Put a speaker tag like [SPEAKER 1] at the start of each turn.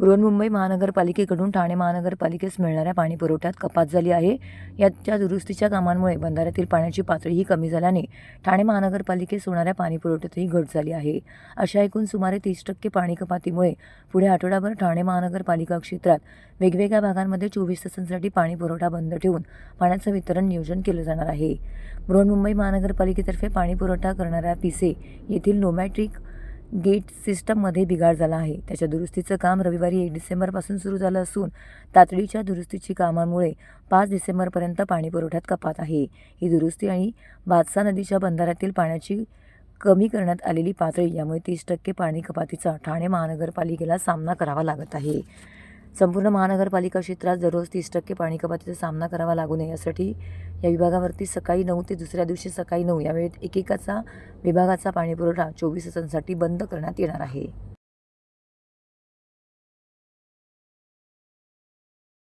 [SPEAKER 1] बृहन्मुंबई महानगरपालिकेकडून ठाणे महानगरपालिकेस मिळणाऱ्या पाणी पुरवठ्यात कपात झाली आहे. याच्या दुरुस्तीच्या कामांमुळे बंधाऱ्यातील पाण्याची पातळीही कमी झाल्याने ठाणे महानगरपालिकेस होणाऱ्या पाणी पुरवठ्यातही घट झाली आहे. अशा एकूण सुमारे तीस टक्के पाणी कपातीमुळे पुढे आठवडाभर ठाणे महानगरपालिका क्षेत्रात वेगवेगळ्या भागांमध्ये चोवीस तासांसाठी पाणी पुरवठा बंद ठेवून पाण्याचं वितरण नियोजन केलं जाणार आहे. बृहन्मुंबई महानगरपालिकेतर्फे पाणी पुरवठा करणाऱ्या पिसे येथील नोमॅट्रिक गेट सिस्टममध्ये बिघाड झाला आहे. त्याच्या दुरुस्तीचं काम रविवारी एक डिसेंबरपासून सुरू झालं असून तातडीच्या दुरुस्तीची कामांमुळे पाच डिसेंबरपर्यंत पाणी पुरवठ्यात कपात आहे. ही दुरुस्ती आणि बादसा नदीच्या बंधाऱ्यातील पाण्याची कमी करण्यात आलेली पातळी यामुळे तीस टक्के पाणी कपातीचा ठाणे महानगरपालिकेला सामना करावा लागत आहे. संपूर्ण महानगरपालिका क्षेत्रात दररोज तीस टक्के पाणी कपातीचा सामना करावा लागू नये यासाठी या विभागावरती सकाळी नऊ ते दुसऱ्या दिवशी सकाळी नऊ या वेळेत एकेकाचा विभागाचा पाणीपुरवठा चोवीस तासांसाठी बंद करण्यात येणार आहे.